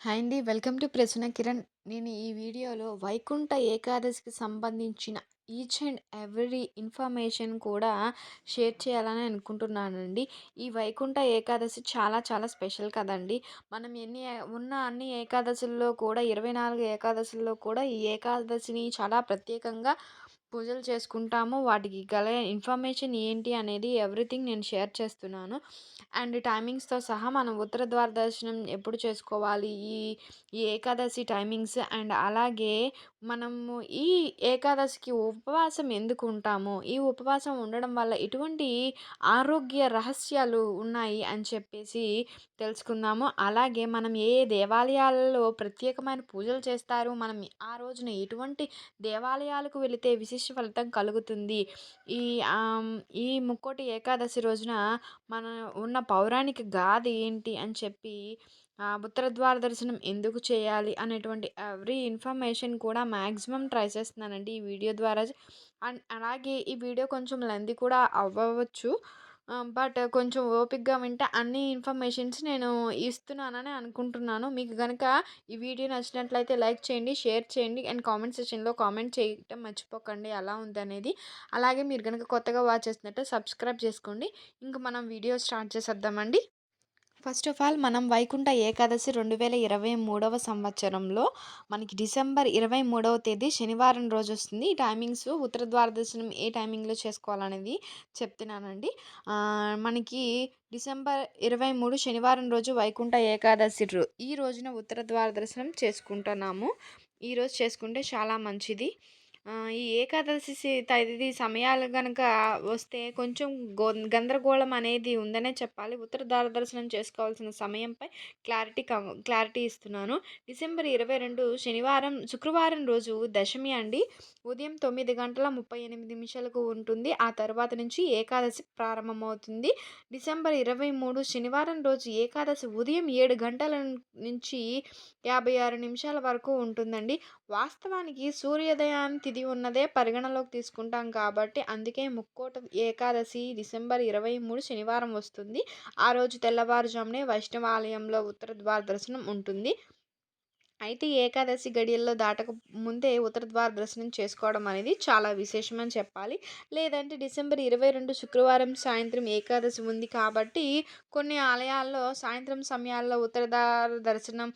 Hi అండి. Welcome to Prasanna Kiran. నేను ఈ వీడియోలో వైకుంఠ ఏకాదశికి సంబంధించిన ఈచ్ అండ్ ఎవ్రీ ఇన్ఫర్మేషన్ కూడా షేర్ చేయాలని అనుకుంటున్నానండి. ఈ వైకుంఠ ఏకాదశి చాలా చాలా స్పెషల్ కదండీ! మనం ఎన్ని ఉన్న అన్ని ఏకాదశుల్లో కూడా 24 ఏకాదశుల్లో కూడా ఈ ఏకాదశిని చాలా ప్రత్యేకంగా పూజలు చేసుకుంటాము. వాటికి గల ఇన్ఫర్మేషన్ ఏంటి అనేది ఎవ్రీథింగ్ నేను షేర్ చేస్తున్నాను. అండ్ టైమింగ్స్‌తో సహా మనం ఉత్తర ద్వార దర్శనం ఎప్పుడు చేసుకోవాలి? ఈ ఈ ఏకాదశి టైమింగ్స్ అండ్ అలాగే మనము ఈ ఏకాదశికి ఉపవాసం ఎందుకు ఉంటాము? ఈ ఉపవాసం ఉండడం వల్ల ఎటువంటి ఆరోగ్య రహస్యాలు ఉన్నాయి అని చెప్పేసి తెలుసుకుందాము. అలాగే మనం ఏ దేవాలయాలలో ప్రత్యేకమైన పూజలు చేస్తారు? మనం ఆ రోజున ఎటువంటి దేవాలయాలకు వెళితే విశిష్ట ఫలితం కలుగుతుంది? ఈ ఈ ముక్కోటి ఏకాదశి రోజున మన ఉన్న పౌరాణిక గాథ ఏంటి? అని చెప్పి ఉత్తర ద్వార దర్శనం ఎందుకు చేయాలి? అనేటువంటి ఎవ్రీ ఇన్ఫర్మేషన్ కూడా మ్యాక్సిమం ట్రై చేస్తున్నానండి ఈ వీడియో ద్వారా. అండ్ అలాగే ఈ వీడియో కొంచెం లెంది కూడా అవ్వవచ్చు. బట్ కొంచెం ఓపికగా వింటే అన్ని ఇన్ఫర్మేషన్స్ నేను ఇస్తున్నానని అనుకుంటున్నాను. మీకు కనుక ఈ వీడియో నచ్చినట్లయితే లైక్ చేయండి, షేర్ చేయండి అండ్ కామెంట్ సెక్షన్‌లో కామెంట్ చేయటం మర్చిపోకండి ఎలా ఉందనేది. అలాగే మీరు కనుక కొత్తగా వాచ్ చేస్తున్నట్టే సబ్స్క్రైబ్ చేసుకోండి. ఇంక మనం వీడియో స్టార్ట్ చేసేద్దామండి. ఫస్ట్ ఆఫ్ ఆల్ మనం వైకుంఠ ఏకాదశి 2023వ సంవత్సరంలో మనకి డిసెంబర్ 23వ తేదీ శనివారం రోజు వస్తుంది. ఈ టైమింగ్స్ ఉత్తర ద్వార దర్శనం ఏ టైమింగ్‌లో చేసుకోవాలనేది చెప్తున్నానండి. మనకి డిసెంబర్ 23 శనివారం రోజు వైకుంఠ ఏకాదశి రో ఈ రోజున ఉత్తర ద్వార దర్శనం చేసుకుంటున్నాము. ఈరోజు చేసుకుంటే చాలా మంచిది. ఈ ఏకాదశి సి తదిది సమయాలు గనక వస్తే కొంచెం గో గందరగోళం అనేది ఉందనే చెప్పాలి. ఉత్తర దారదర్శనం చేసుకోవాల్సిన సమయంపై క్లారిటీ కం క్లారిటీ ఇస్తున్నాను. డిసెంబర్ 22 శనివారం శుక్రవారం రోజు దశమి అండి. ఉదయం తొమ్మిది గంటల 38 నిమిషాలకు ఉంటుంది. ఆ తర్వాత నుంచి ఏకాదశి ప్రారంభమవుతుంది. డిసెంబర్ 23 శనివారం రోజు ఏకాదశి ఉదయం ఏడు గంటల నుంచి 56 నిమిషాల వరకు ఉంటుందండి. వాస్తవానికి సూర్యోదయాన్ని తిథి ఉన్నదే పరిగణలోకి తీసుకుంటాం కాబట్టి అందుకే ముక్కోట ఏకాదశి డిసెంబర్ 23 శనివారం వస్తుంది. ఆ రోజు తెల్లవారుజామునే వైష్ణవాలయంలో ఉత్తర ద్వార దర్శనం ఉంటుంది. అయితే ఏకాదశి గడియల్లో దాటక ముందే ఉత్తర ద్వార దర్శనం చేసుకోవడం అనేది చాలా విశేషమని చెప్పాలి. లేదంటే డిసెంబర్ 22 శుక్రవారం సాయంత్రం ఏకాదశి ఉంది కాబట్టి కొన్ని ఆలయాల్లో సాయంత్రం సమయాల్లో ఉత్తరద్వార దర్శనం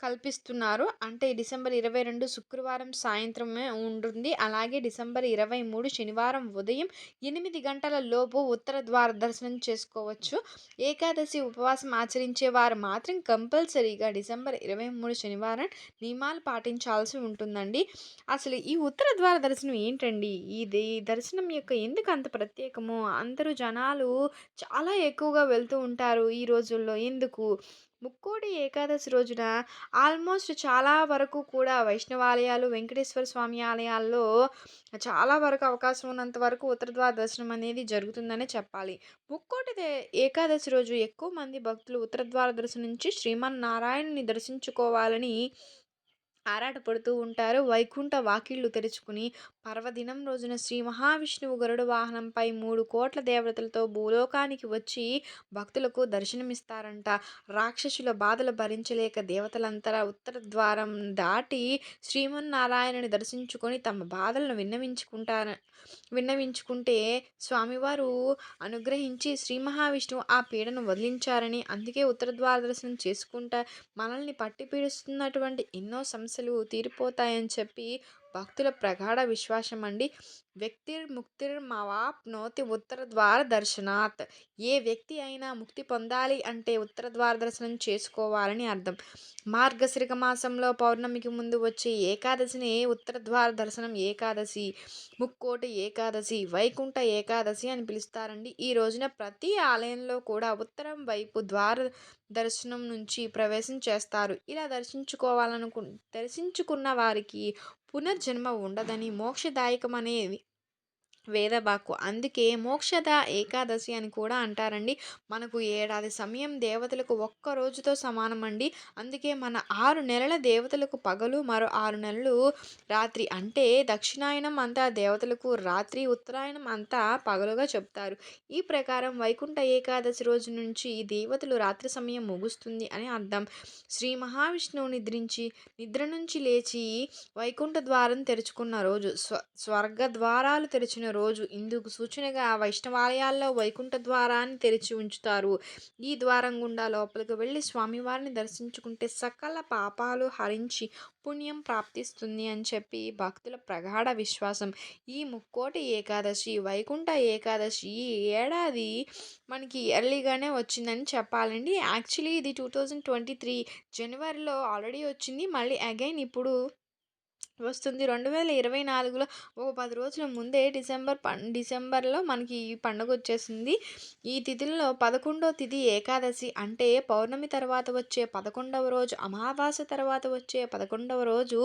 కల్పిస్తున్నారు. అంటే డిసెంబర్ 22 శుక్రవారం సాయంత్రమే ఉంటుంది. అలాగే డిసెంబర్ 23 శనివారం ఉదయం ఎనిమిది గంటల లోపు ఉత్తర ద్వార దర్శనం చేసుకోవచ్చు. ఏకాదశి ఉపవాసం ఆచరించే వారు మాత్రం కంపల్సరీగా డిసెంబర్ 23 శనివారం నియమాలు పాటించాల్సి ఉంటుందండి. అసలు ఈ ఉత్తర ద్వార దర్శనం ఏంటండి? ఇది దర్శనం యొక్క ఎందుకు అంత ప్రత్యేకము? అందరూ జనాలు చాలా ఎక్కువగా వెళ్తూ ఉంటారు ఈ రోజుల్లో ఎందుకు? ముక్కోటి ఏకాదశి రోజున ఆల్మోస్ట్ చాలా వరకు కూడా వైష్ణవాలయాలు, వెంకటేశ్వర స్వామి ఆలయాల్లో చాలా వరకు అవకాశం ఉన్నంత వరకు ఉత్తర ద్వార దర్శనం అనేది జరుగుతుందనే చెప్పాలి. ముక్కోటి ఏకాదశి రోజు ఎక్కువ మంది భక్తులు ఉత్తర ద్వార దర్శనం నుంచి దర్శించుకోవాలని ఆరాటపడుతూ ఉంటారు. వైకుంఠ వాకిళ్ళు తెరుచుకుని పర్వదినం రోజున శ్రీ మహావిష్ణువు గరుడ వాహనంపై మూడు కోట్ల దేవతలతో భూలోకానికి వచ్చి భక్తులకు దర్శనమిస్తారంట. రాక్షసుల బాధలు భరించలేక దేవతలంతా ఉత్తర ద్వారం దాటి శ్రీమన్నారాయణని దర్శించుకొని తమ బాధలను విన్నవించుకుంటారు విన్నవించుకుంటే స్వామివారు అనుగ్రహించి శ్రీ మహావిష్ణువు ఆ పీడను వదిలించారని, అందుకే ఉత్తర ద్వార దర్శనం చేసుకుంటా మనల్ని పట్టి పీడిస్తున్నటువంటి ఎన్నో సమస్యలు తీరిపోతాయని చెప్పి భక్తుల ప్రగాఢ విశ్వాసం అండి. వ్యక్తిర్ముక్తిర్మవాప్నోతి ఉత్తర ద్వార దర్శనాత్. ఏ వ్యక్తి అయినా ముక్తి పొందాలి అంటే ఉత్తర ద్వార దర్శనం చేసుకోవాలని అర్థం. మార్గశిర మాసంలో పౌర్ణమికి ముందు వచ్చే ఏకాదశిని ఉత్తర ద్వార దర్శనం ఏకాదశి, ముక్కోటి ఏకాదశి, వైకుంఠ ఏకాదశి అని పిలుస్తారండి. ఈ రోజున ప్రతి ఆలయంలో కూడా ఉత్తరం వైపు ద్వార దర్శనం నుంచి ప్రవేశం చేస్తారు. ఇలా దర్శించుకోవాలనుకు దర్శించుకున్న వారికి పునర్జన్మ ఉండదని, మోక్షదాయకమనేవి వేదబాకు అందుకే మోక్షద ఏకాదశి అని కూడా అంటారండి. మనకు ఏడాది సమయం దేవతలకు ఒక్క రోజుతో సమానం అండి అందుకే మన ఆరు నెలల దేవతలకు పగలు మరో ఆరు నెలలు రాత్రి. అంటే దక్షిణాయనం అంతా దేవతలకు రాత్రి ఉత్తరాయణం అంతా పగలుగా చెప్తారు. ఈ ప్రకారం వైకుంఠ ఏకాదశి రోజు నుంచి దేవతలు రాత్రి సమయం ముగుస్తుంది అని అర్థం. శ్రీ మహావిష్ణువు నిద్రించి నిద్ర నుంచి లేచి వైకుంఠ ద్వారం తెరుచుకున్న రోజు స్వ స్వర్గ ద్వారాలు తెరిచిన రోజు ఇందుకు సూచనగా వైష్ణవాలయాల్లో వైకుంఠ ద్వారాన్ని తెరిచి ఉంచుతారు. ఈ ద్వారం గుండా లోపలికి వెళ్ళి స్వామివారిని దర్శించుకుంటే సకల పాపాలు హరించి పుణ్యం ప్రాప్తిస్తుంది అని చెప్పి భక్తుల ప్రగాఢ విశ్వాసం. ఈ ముక్కోటి ఏకాదశి వైకుంఠ ఏకాదశి ఈ ఏడాది మనకి ఎర్లీగానే వచ్చిందని చెప్పాలండి. యాక్చువల్లీ ఇది టూ థౌజండ్ ట్వంటీ త్రీ జనవరిలో ఆల్రెడీ వచ్చింది. మళ్ళీ అగైన్ ఇప్పుడు వస్తుంది. రెండు వేల ఇరవై నాలుగులో ఒక పది రోజుల ముందే డిసెంబర్ పం డిసెంబర్లో మనకి ఈ పండుగ వచ్చేసింది. ఈ తిథుల్లో పదకొండవ తిథి ఏకాదశి అంటే పౌర్ణమి తర్వాత వచ్చే పదకొండవ రోజు అమావాస్య తర్వాత వచ్చే పదకొండవ రోజు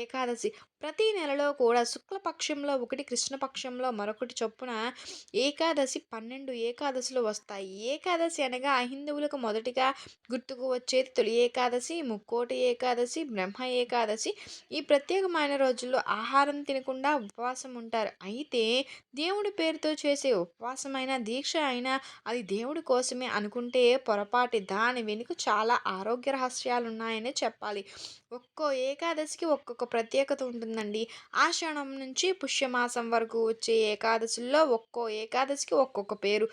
ఏకాదశి. ప్రతి నెలలో కూడా శుక్లపక్షంలో ఒకటి కృష్ణపక్షంలో మరొకటి చొప్పున ఏకాదశి పన్నెండు ఏకాదశులు వస్తాయి. ఏకాదశి అనగా హిందువులకు మొదటిగా గుర్తుకు వచ్చేది తొలి ఏకాదశి ముక్కోటి ఏకాదశి బ్రహ్మ ఏకాదశి. ఈ ప్రత్యేకమైన రోజుల్లో ఆహారం తినకుండా ఉపవాసం ఉంటారు. అయితే దేవుడి పేరుతో చేసే ఉపవాసమైన దీక్ష అయినా అది దేవుడి కోసమే అనుకుంటే పొరపాటి. దాని వెనుక చాలా ఆరోగ్య రహస్యాలు ఉన్నాయనే చెప్పాలి. ఒక్కో ఏకాదశికి ఒక్కొక్క ప్రత్యేకత ఉంటుంది. ఉంటుందండి. ఆషాఢం నుంచి పుష్యమాసం వరకు వచ్చే ఏకాదశుల్లో ఒక్కో ఏకాదశికి ఒక్కొక్క పేరు.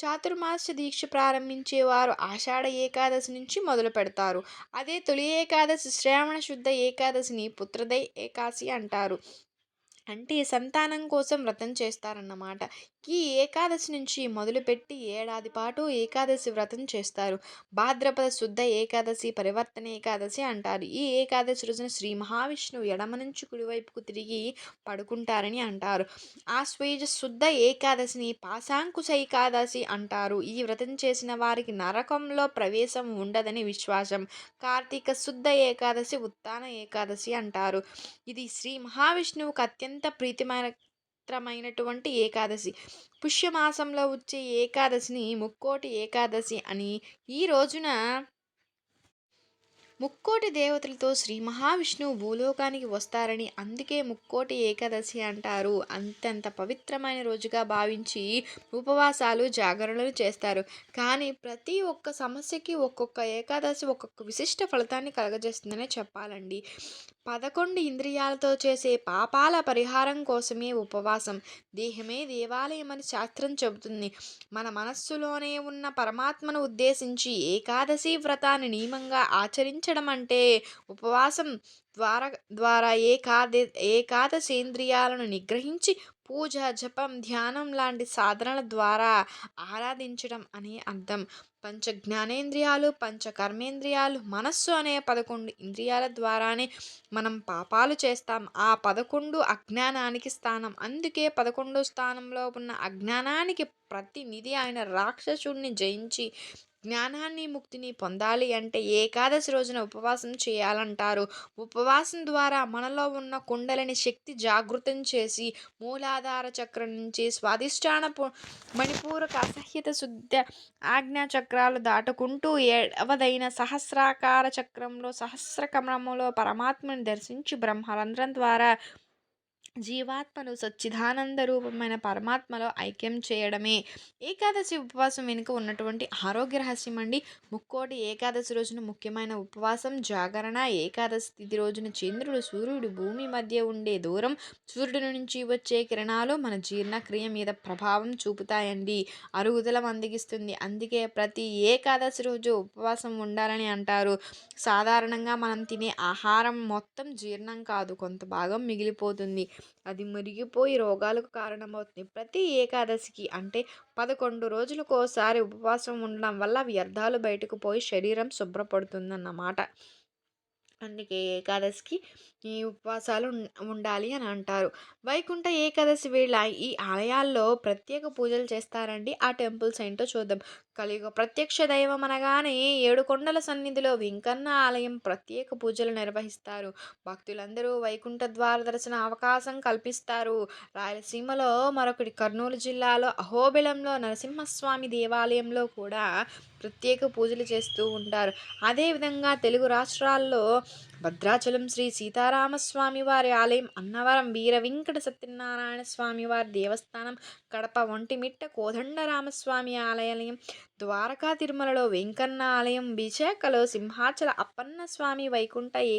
చాతుర్మాస దీక్ష ప్రారంభించేవారు ఆషాఢ ఏకాదశి నుంచి మొదలు పెడతారు. అదే తొలి ఏకాదశి శ్రావణ శుద్ధ ఏకాదశిని పుత్రదై ఏకాశి అంటారు. అంటే సంతానం కోసం వ్రతం చేస్తారన్నమాట. ఈ ఏకాదశి నుంచి మొదలుపెట్టి ఏడాది పాటు ఏకాదశి వ్రతం చేస్తారు. భాద్రపద శుద్ధ ఏకాదశి పరివర్తన ఏకాదశి అంటారు. ఈ ఏకాదశి రోజున శ్రీ మహావిష్ణువు ఎడమ నుంచి కుడివైపుకు తిరిగి పడుకుంటారని అంటారు. ఆ స్వేజ శుద్ధ ఏకాదశిని పాశాంకుశ ఏకాదశి అంటారు. ఈ వ్రతం చేసిన వారికి నరకంలో ప్రవేశం ఉండదని విశ్వాసం. కార్తీక శుద్ధ ఏకాదశి ఉత్తాన ఏకాదశి అంటారు. ఇది శ్రీ మహావిష్ణువుకు అత్యంత అత్యంత ప్రీతిమాత్రమైనటువంటి ఏకాదశి. పుష్యమాసంలో వచ్చే ఏకాదశిని ముక్కోటి ఏకాదశి అని ఈ రోజున ముక్కోటి దేవతలతో శ్రీ మహావిష్ణువు భూలోకానికి వస్తారని అందుకే ముక్కోటి ఏకాదశి అంటారు. అంతంత పవిత్రమైన రోజుగా భావించి ఉపవాసాలు జాగరణలు చేస్తారు. కానీ ప్రతి ఒక్క సమస్యకి ఒక్కొక్క ఏకాదశి ఒక్కొక్క విశిష్ట ఫలితాన్ని కలగజేస్తుందనే చెప్పాలండి. పదకొండు ఇంద్రియాలతో చేసే పాపాల పరిహారం కోసమే ఉపవాసం. దేహమే దేవాలయం అని శాస్త్రం చెబుతుంది. మన మనస్సులోనే ఉన్న పరమాత్మను ఉద్దేశించి ఏకాదశి వ్రతాన్ని నియమంగా ఆచరించడం అంటే ఉపవాసం ద్వారా ద్వారా ఏకాద ఏకాదశేంద్రియాలను నిగ్రహించి పూజ జపం ధ్యానం లాంటి సాధనల ద్వారా ఆరాధించడం అని అర్థం. పంచ జ్ఞానేంద్రియాలు పంచ కర్మేంద్రియాలు మనస్సు అనే పదకొండు ఇంద్రియాల ద్వారానే మనం పాపాలు చేస్తాం. ఆ పదకొండు అజ్ఞానానికి స్థానం. అందుకే పదకొండో స్థానంలో ఉన్న అజ్ఞానానికి ప్రతినిధి ఆయన రాక్షసుడిని జయించి జ్ఞానాన్ని ముక్తిని పొందాలి అంటే ఏకాదశి రోజున ఉపవాసం చేయాలంటారు. ఉపవాసం ద్వారా మనలో ఉన్న కుండలని శక్తి జాగృతం చేసి మూలాధార చక్రం నుంచి స్వాధిష్టాన మణిపూరక అసహ్యత శుద్ధ ఆజ్ఞా చక్రాలు దాటుకుంటూ ఏడవదైన సహస్రాకార చక్రంలో సహస్ర కమలంలో పరమాత్మని దర్శించి బ్రహ్మరంధ్రం ద్వారా జీవాత్మను సచ్చిదానంద రూపమైన పరమాత్మలో ఐక్యం చేయడమే. ఏకాదశి ఉపవాసం వెనుక ఉన్నటువంటి ఆరోగ్య రహస్యం అండి. ముక్కోటి ఏకాదశి రోజున ముఖ్యమైన ఉపవాసం జాగరణ ఏకాదశి తిథి రోజున చంద్రుడు సూర్యుడు భూమి మధ్య ఉండే దూరం సూర్యుడి నుంచి వచ్చే కిరణాలు మన జీర్ణక్రియ మీద ప్రభావం చూపుతాయండి. అరుగుదల అందిగిస్తుంది అందుకే ప్రతి ఏకాదశి రోజు ఉపవాసం ఉండాలని అంటారు. సాధారణంగా మనం తినే ఆహారం మొత్తం జీర్ణం కాదు. కొంత భాగం మిగిలిపోతుంది. అది మురిగిపోయి రోగాలకు కారణమవుతుంది. ప్రతి ఏకాదశికి అంటే పదకొండు రోజులకోసారి ఉపవాసం ఉండడం వల్ల వ్యర్థాలు బయటకు పోయి శరీరం శుభ్రపడుతుందన్నమాట. అందుకే ఏకాదశికి ఈ ఉపవాసాలు ఉండాలి అని అంటారు. వైకుంఠ ఏకాదశి వేళ ఈ ఆలయాల్లో ప్రత్యేక పూజలు చేస్తారండి. ఆ టెంపుల్స్ ఏంటో చూద్దాం. కలియుగ ప్రత్యక్ష దైవం అనగానే ఏడుకొండల సన్నిధిలో వెంకన్న ఆలయం ప్రత్యేక పూజలు నిర్వహిస్తారు. భక్తులందరూ వైకుంఠ ద్వార దర్శన అవకాశం కల్పిస్తారు. రాయలసీమలో మరొకటి కర్నూలు జిల్లాలో అహోబిలంలో నరసింహస్వామి దేవాలయంలో కూడా ప్రత్యేక పూజలు చేస్తూ ఉంటారు. అదేవిధంగా తెలుగు రాష్ట్రాల్లో భద్రాచలం శ్రీ సీతారామస్వామి వారి ఆలయం అన్నవరం వీర వెంకట సత్యనారాయణ స్వామి వారి దేవస్థానం కడప ఒంటిమిట్ట కోదండరామస్వామి ఆలయం ద్వారకా తిరుమలలో వెంకన్న ఆలయం విశాఖలో సింహాచల అప్పన్న స్వామి వైకుంఠ ఏ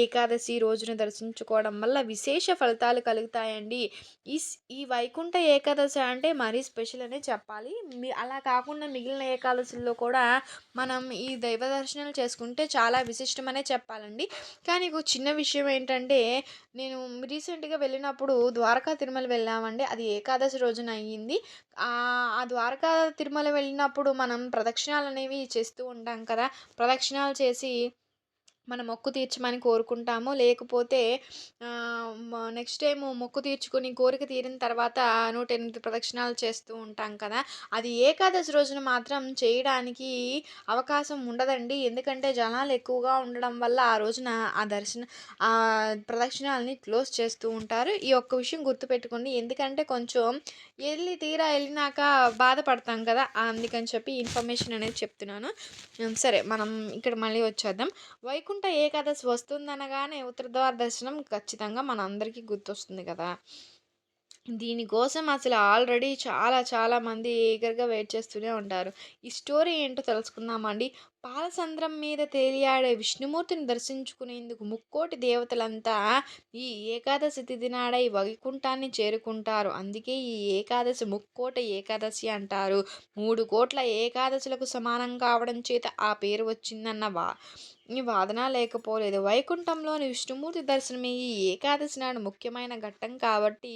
ఏకాదశి రోజును దర్శించుకోవడం వల్ల విశేష ఫలితాలు కలుగుతాయండి. ఈ ఈ వైకుంఠ ఏకాదశి అంటే మరీ స్పెషల్ అనే చెప్పాలి. అలా కాకుండా మిగిలిన ఏకాదశుల్లో కూడా మనం ఈ దైవ దర్శనాలు చేసుకుంటే చాలా విశిష్టమనే చెప్పాలండి. కానీ ఒక చిన్న విషయం ఏంటంటే నేను రీసెంట్గా వెళ్ళినప్పుడు ద్వారకా తిరుమల వెళ్ళామండి. అది ఏకాదశి రోజున అయ్యింది. ఆ ద్వారకా తిరుమల వెళ్ళినప్పుడు మనం ప్రదక్షిణాలు అనేవి చేస్తూ ఉంటాం కదా. ప్రదక్షిణాలు చేసి మన మొక్కు తీర్చమని కోరుకుంటాము. లేకపోతే నెక్స్ట్ టైం మొక్కు తీర్చుకుని కోరిక తీరిన తర్వాత నూట ఎనిమిది ప్రదక్షిణాలు చేస్తూ ఉంటాం కదా. అది ఏకాదశి రోజున మాత్రం చేయడానికి అవకాశం ఉండదండి. ఎందుకంటే జనాలు ఎక్కువగా ఉండడం వల్ల ఆ రోజున ఆ దర్శన ఆ ప్రదక్షిణాలని క్లోజ్ చేస్తూ ఉంటారు. ఈ ఒక్క విషయం గుర్తుపెట్టుకోండి. ఎందుకంటే కొంచెం వెళ్ళి తీరా వెళ్ళినాక బాధపడతాం కదా. అందుకని చెప్పి ఇన్ఫర్మేషన్ అనేది చెప్తున్నాను. సరే మనం ఇక్కడ మళ్ళీ వచ్చేద్దాం. వైకుంఠ వైకుంఠ ఏకాదశి వస్తుందనగానే ఉత్తరద్వార దర్శనం ఖచ్చితంగా మన అందరికీ గుర్తొస్తుంది కదా. దీనికోసం అసలు ఆల్రెడీ చాలా చాలా మంది ఈగర్గా వెయిట్ చేస్తూనే ఉంటారు. ఈ స్టోరీ ఏంటో తెలుసుకుందామండి. పాలసంద్రం మీద తేలియాడే విష్ణుమూర్తిని దర్శించుకునేందుకు ముక్కోటి దేవతలంతా ఈ ఏకాదశి తిథి ఈ వైకుంఠాన్ని చేరుకుంటారు. అందుకే ఈ ఏకాదశి ముక్కోట ఏకాదశి అంటారు. మూడు కోట్ల ఏకాదశులకు సమానం కావడం చేత ఆ పేరు వచ్చిందన్న వా వాదన లేకపోలేదు. వైకుంఠంలోని విష్ణుమూర్తి దర్శనమే ఈ ఏకాదశి నాడు ముఖ్యమైన ఘట్టం కాబట్టి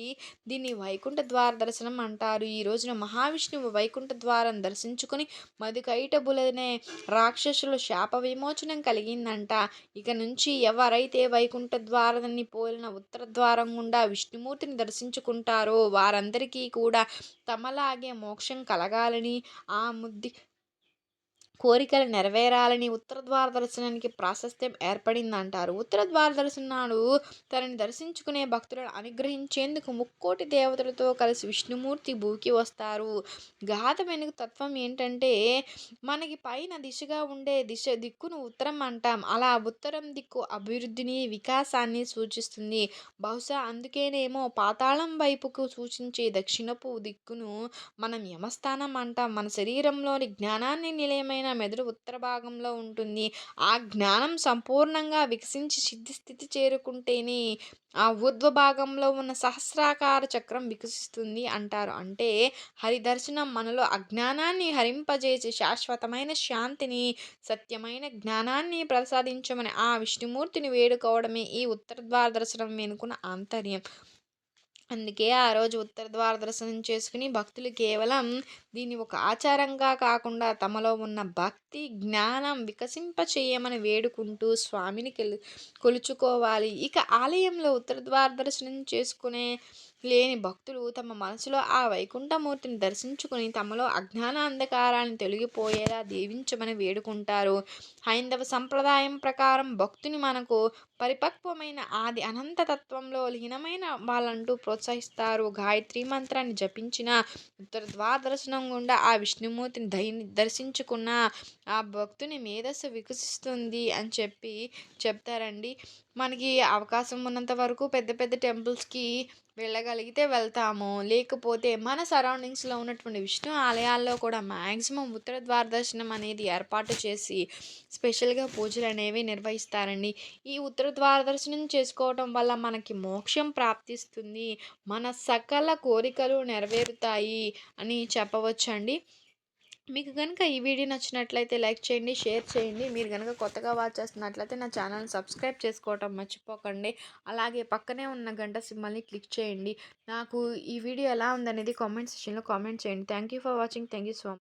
దీన్ని వైకుంఠ ద్వార దర్శనం అంటారు. ఈ రోజున మహావిష్ణువు వైకుంఠ ద్వారం దర్శించుకుని మధుకైటబులనే రాక్షసుల శాప విమోచనం కలిగిందంట. ఇక నుంచి ఎవరైతే వైకుంఠ ద్వారాన్ని పోలిన ఉత్తర ద్వారం గుండా విష్ణుమూర్తిని దర్శించుకుంటారో వారందరికీ కూడా తమలాగే మోక్షం కలగాలని ఆ ముద్ది కోరికలు నెరవేరాలని ఉత్తర ద్వార దర్శనానికి ప్రాశస్త్యం ఏర్పడిందంటారు. ఉత్తర ద్వార దర్శనాడు తనని దర్శించుకునే భక్తులను అనుగ్రహించేందుకు ముక్కోటి దేవతలతో కలిసి విష్ణుమూర్తి భూకి వస్తారు. గాథ వెనుక తత్వం ఏంటంటే మనకి పైన దిశగా ఉండే దిశ దిక్కును ఉత్తరం అంటాం. అలా ఉత్తరం దిక్కు అభివృద్ధిని వికాసాన్ని సూచిస్తుంది. బహుశా అందుకేనేమో పాతాళం వైపుకు సూచించే దక్షిణపు దిక్కును మనం యమస్థానం అంటాం. మన శరీరంలోని జ్ఞానాన్ని నిలయమైన అయిన మెదడు ఉత్తర భాగంలో ఉంటుంది. ఆ జ్ఞానం సంపూర్ణంగా వికసించి సిద్ధి స్థితి చేరుకుంటేనే ఆ ఊర్ధ్వ భాగంలో ఉన్న సహస్రాకార చక్రం వికసిస్తుంది అంటారు. అంటే హరిదర్శనం మనలో అజ్ఞానాన్ని హరింపజేసి శాశ్వతమైన శాంతిని సత్యమైన జ్ఞానాన్ని ప్రసాదించమని ఆ విష్ణుమూర్తిని వేడుకోవడమే ఈ ఉత్తర ద్వార దర్శనం వెనుకున్న ఆంతర్యం. అందుకే ఆ రోజు ఉత్తర ద్వార దర్శనం చేసుకుని భక్తులు కేవలం దీన్ని ఒక ఆచారంగా కాకుండా తమలో ఉన్న భక్తి జ్ఞానం వికసింప చేయమని వేడుకుంటూ స్వామిని కొలుచుకోవాలి. ఇక ఆలయంలో ఉత్తర ద్వార దర్శనం చేసుకునే లేని భక్తులు తమ మనసులో ఆ వైకుంఠమూర్తిని దర్శించుకుని తమలో అజ్ఞాన అంధకారాన్ని తొలగిపోయేలా దీవించమని వేడుకుంటారు. హైందవ సంప్రదాయం ప్రకారం భక్తుని మనకు పరిపక్వమైన ఆది అనంత తత్వంలో లీనమైన వాళ్ళంటూ ప్రోత్సహిస్తారు. గాయత్రి మంత్రాన్ని జపించిన ఉత్తర ద్వాదర్శనం గుండా ఆ విష్ణుమూర్తిని దై దర్శించుకున్న ఆ భక్తుని మేధస్సు వికసిస్తుంది అని చెప్పి చెప్తారండి. మనకి అవకాశం ఉన్నంత వరకు పెద్ద పెద్ద టెంపుల్స్కి వెళ్ళగలిగితే వెళ్తాము. లేకపోతే మన సరౌండింగ్స్లో ఉన్నటువంటి విష్ణు ఆలయాల్లో కూడా మ్యాక్సిమం ఉత్తర ద్వార దర్శనం అనేది ఏర్పాటు చేసి స్పెషల్గా పూజలు అనేవి నిర్వహిస్తారండి. ఈ ఉత్తర ద్వార దర్శనం చేసుకోవటం వల్ల మనకి మోక్షం ప్రాప్తిస్తుంది. మన సకల కోరికలు నెరవేరుతాయి అని చెప్పవచ్చండి. మీకు కనుక ఈ వీడియో నచ్చినట్లయితే లైక్ చేయండి షేర్ చేయండి. మీరు కనుక కొత్తగా వాచ్ చేస్తున్నట్లయితే నా ఛానల్ని సబ్స్క్రైబ్ చేసుకోవటం మర్చిపోకండి. అలాగే పక్కనే ఉన్న గంట సింబల్ని క్లిక్ చేయండి. నాకు ఈ వీడియో ఎలా ఉందనేది కామెంట్ సెక్షన్లో కామెంట్ చేయండి. Thank you for watching thank you so much